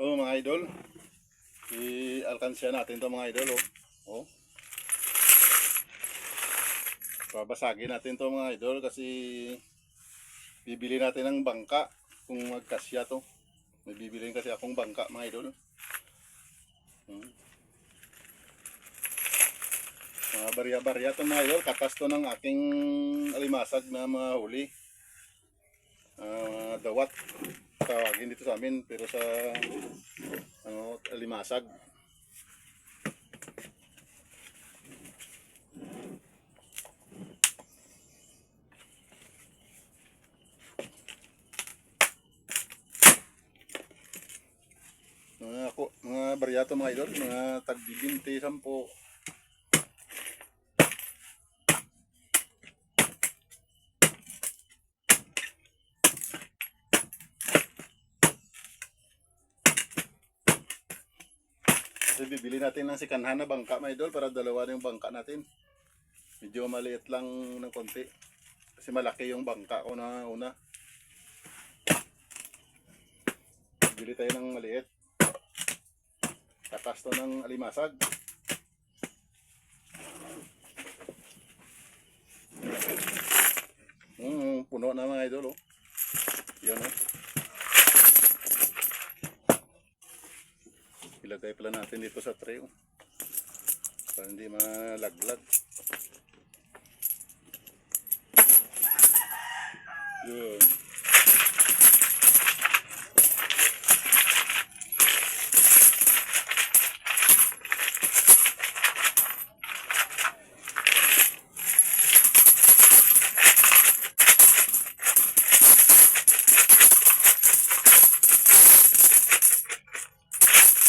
Oh, mga idol. I-alkansya natin to mga idol, oh. Oh. Babasagin natin to mga idol kasi bibili natin ng bangka kung magkasya to. May bibilin kasi akong bangka mga idol. Hmm. Mga barya-barya to mga idol. Katas to ng aking alimasag na mga huli. Ah, dawat tawagin dito sa amin pero sa ano alimasag. Mga ako mga baryato mga idol mga tagbibinti sampo Kasi bibili natin ng sikanhan na bangka mga idol para dalawa na yung bangka natin. Medyo maliit lang ng konti. Kasi malaki yung bangka ko na una. Bibili tayo ng maliit. Takas to ng alimasag. Mm, puno na mga idol oh. Yan oh. Pala natin dito sa tray. Oh. Para hindi malaglag. Yun.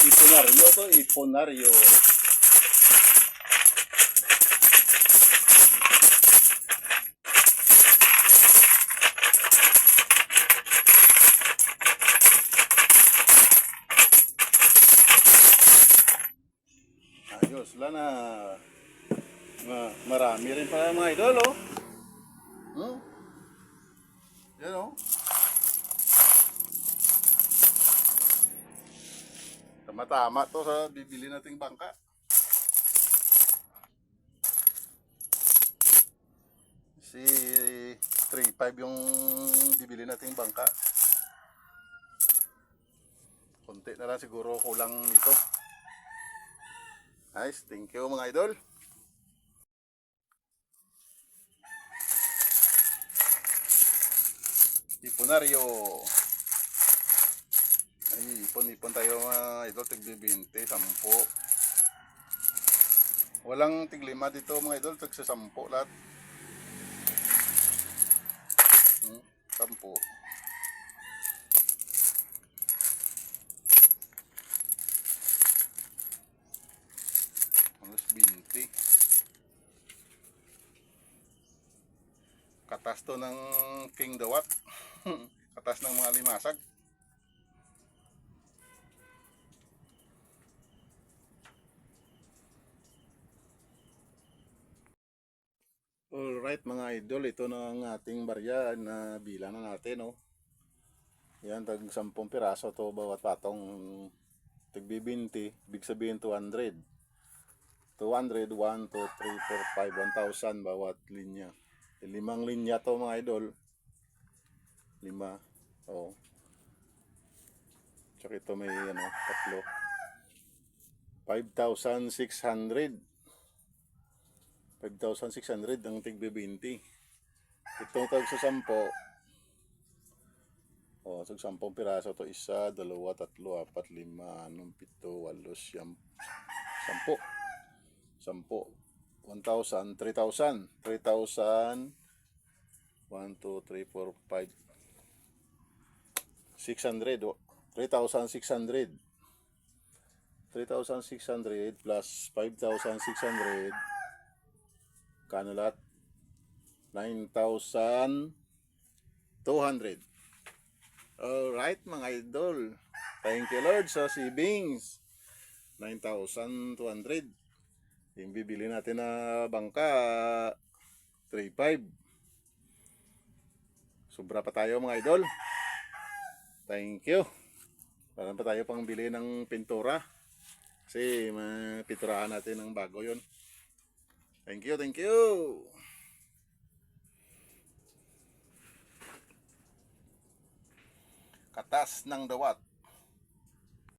Iponaryo to, iponaryo. Ayos, wala na. Ma marami rin pa mga idol, oh. Tama-tama to sa bibili nating bangka. Si 3.5 yung bibili nating bangka. Konti na lang siguro kulang nito. Nice, thank you mga idol. Ipunaryo. Ay, ipon-ipon tayo mga idol, tigbi 20, 10. Walang tiglima dito mga idol, sa 10 lahat. Hmm, 10. Alas 20. Katas to ng King Dawat. Katas ng mga limasag. Alright mga idol, ito na ang ating barya na bilang na natin. Oh. Yan, tag 10 piraso to bawat patong 20, big sabihin 200. 200, 1, 2, 3, 4, 5, 1,000 bawat linya. Eh, Limang linya to mga idol. Lima. Oh. Tsaka ito may ano, tatlo. 5,600. 5,600 ang tigbi 20. Itong tag sa 10. Oh, sa 10 piraso to isa, dalawa, tatlo, apat, lima, anong, pito, walo, siyam, sampo. Sampo. 1,000, 3,000. 3,000. 1, 2, 3, 4, 5. 600. oh. 3,600. 3,600 plus 5,600 kano lahat? 9,200 Alright mga idol. Thank you Lord sa savings. 9,200 Yung bibili natin na bangka 3,500 Sobra pa tayo mga idol. Thank you. Para pa tayo pang bili ng pintura. Kasi mapinturahan natin ng bago yon. Thank you, thank you. Katas ng dawat.